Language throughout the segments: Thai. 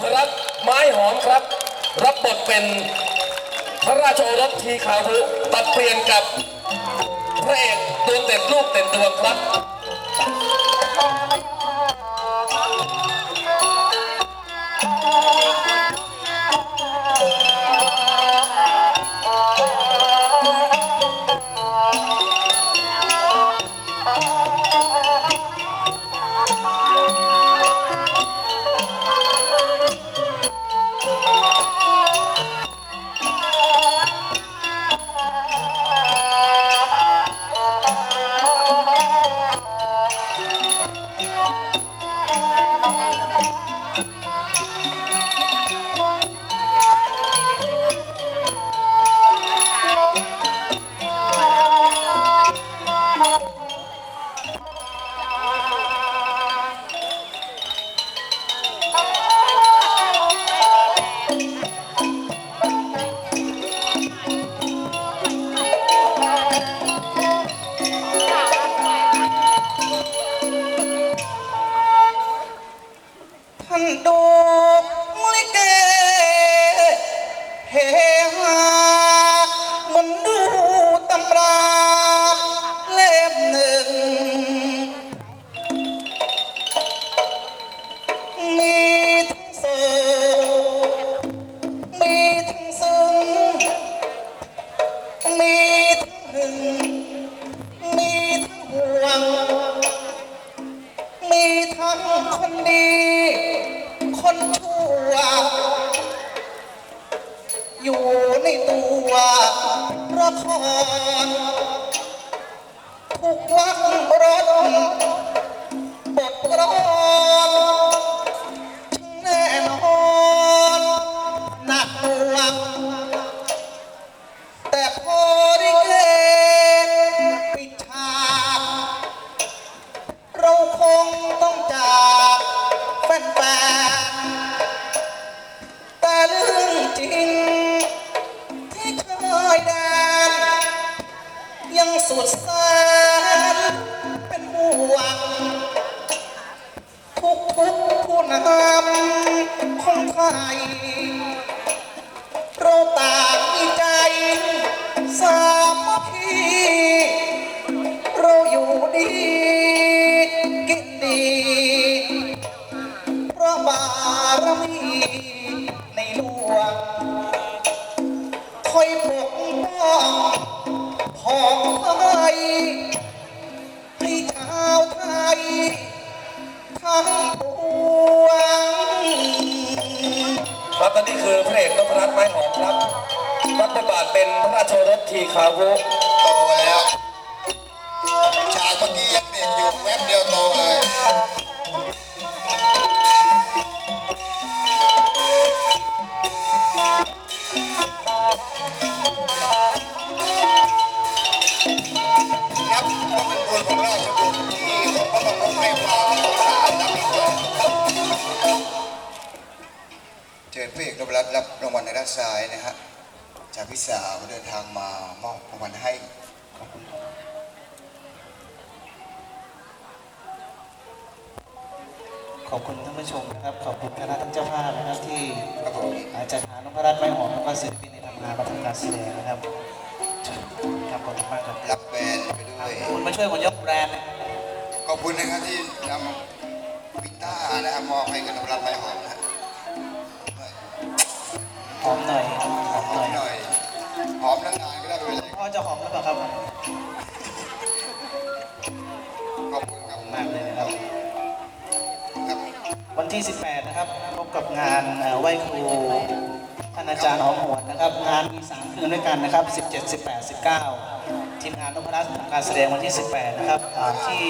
พรัตน์ไม้หอมครับ รับบทเป็นพระราชโอรสทีขาวพุตัดเปลี่ยนกับพระเอกดวงเด็ดลูกเด่นดวงครับ มีทั้งคนดี คนชั่ว อยู่ในตัวละครทุกวันรถบทกรอน จริง ที่เคยแดนยังสุดแสนเป็นห่วงทุกทุกผู้นำคนไทยเราต่างมีใจสามัคคีเราอยู่ดีกินดี เพราะบารมี ของไทยให้ชาวไทยทั้งปวงครับและนี่คือพระเอกนพรัตน์ไม้หอมครับรับบทบาทเป็นพระราชโอรสทีคาวพุโตแล้วางวัลในด้านซ้ายนะฮะจากพี่สาวเดินทางมามอบรางวัลให้ขอบคุณครับขอบคุณท่านผู้ชมนะครับ ขอบคุณคณะท่านเจ้าภาพนะครับที่ครับผมอาจารย์หานพรัตน์ไม้หอมแล้วก็ศิลปินในทำงานมาทำการแสดงนะครับครับขอบคุณมากครับรับแบรนด์ไปด้วยคุณมาช่วยผมยกแบรนด์นะขอบคุณนะครับที่นำพิต้านะครับมอบให้กับนพรัตน์ไม้ หอมนะฮะหอมหน่อยหอมหอหน่อมยหน่อย หอมนานๆก็ได้ไม่เป็นไรพ่อจะหอมหรือเปล่าครับ ขอบคุณครับมากเลยนะครับ ครับวันที่ 18 นะครับ พบกับงานเอ่อไหว้ครูท่านอาจารย์หอมหวนนะครับ งานมี 3 คืนด้วยกันนะครับ 17 18 19 ทีมงานนพรัตน์ทำการแสดงวันที่ 18 นะครับอ่าที่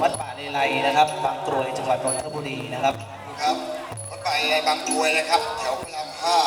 วัดป่าเลไลนะครับ บางกรวยจังหวัดนนทบุรีนะครับ ครับรถ ไปบางกรวยนะครับ แถวพระรามห้า